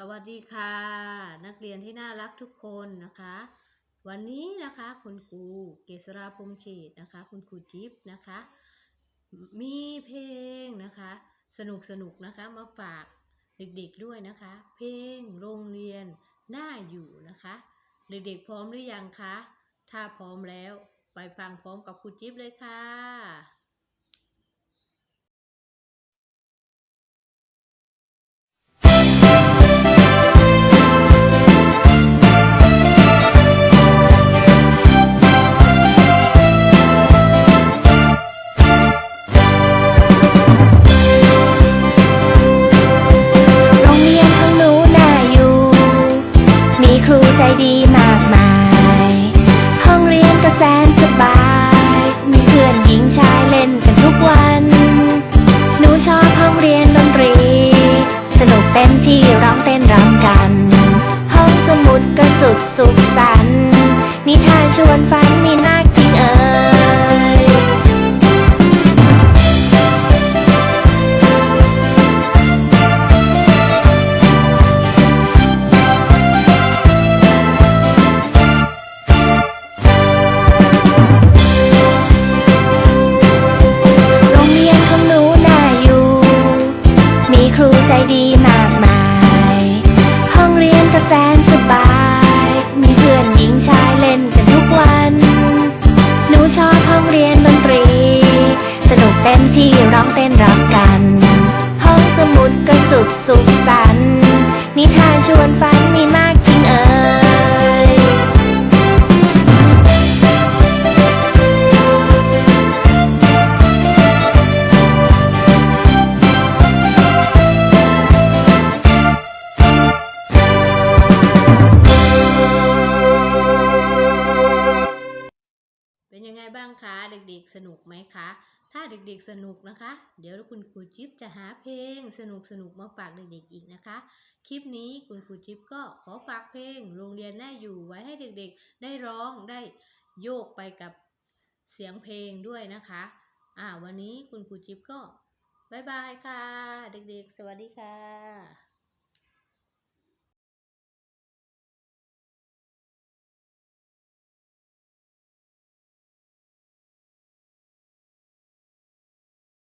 สวัสดีค่ะ นักเรียนที่น่ารักทุกคนนะคะ วันนี้นะคะคุณครูเกษราพรมเขตนะคะ คุณครูจิ๊บนะคะ มีเพลงนะคะ สนุกสนุกนะคะมาฝากเด็กๆด้วยนะคะ เพลงโรงเรียนน่าอยู่นะคะ เด็กๆพร้อมหรือยังคะ ถ้าพร้อมแล้วไปฟังพร้อมกับครูจิ๊บเลยค่ะ ครูใจดีมากมาย ห้องเรียนก็แสนสบาย มีเพื่อนหญิงชายเล่นกันทุกวัน หนูชอบห้องเรียนดนตรี สนุกเต็มที่ร้องเต้นรำกัน ห้องสมุดก็สุดสุขสันต์นิทานชวนฝันมี ใจดีมากมาย ห้องเรียนก็แสนสบาย มีเพื่อนหญิงชายเล่นกันทุกวัน หนูชอบห้องเรียนดนตรี สนุกเต็มที่ร้องเต้นรำกัน ห้องสมุดก็สุขสุขสันนิทานชวนฝัน คะ เด็กๆสนุกไหมคะ ถ้าเด็กๆสนุกนะคะ เดี๋ยวคุณครูจิ๊บจะหาเพลง สนุกๆมาฝากเด็กๆอีกนะคะ คลิปนี้คุณครูจิ๊บก็ขอฝากเพลง โรงเรียนน่าอยู่ไว้ให้เด็กๆ ได้ร้องได้โยกไปกับเสียงเพลงด้วยนะคะ อ่าวันนี้คุณครูจิ๊บก็บายบายค่ะ เด็กๆ สวัสดีค่ะ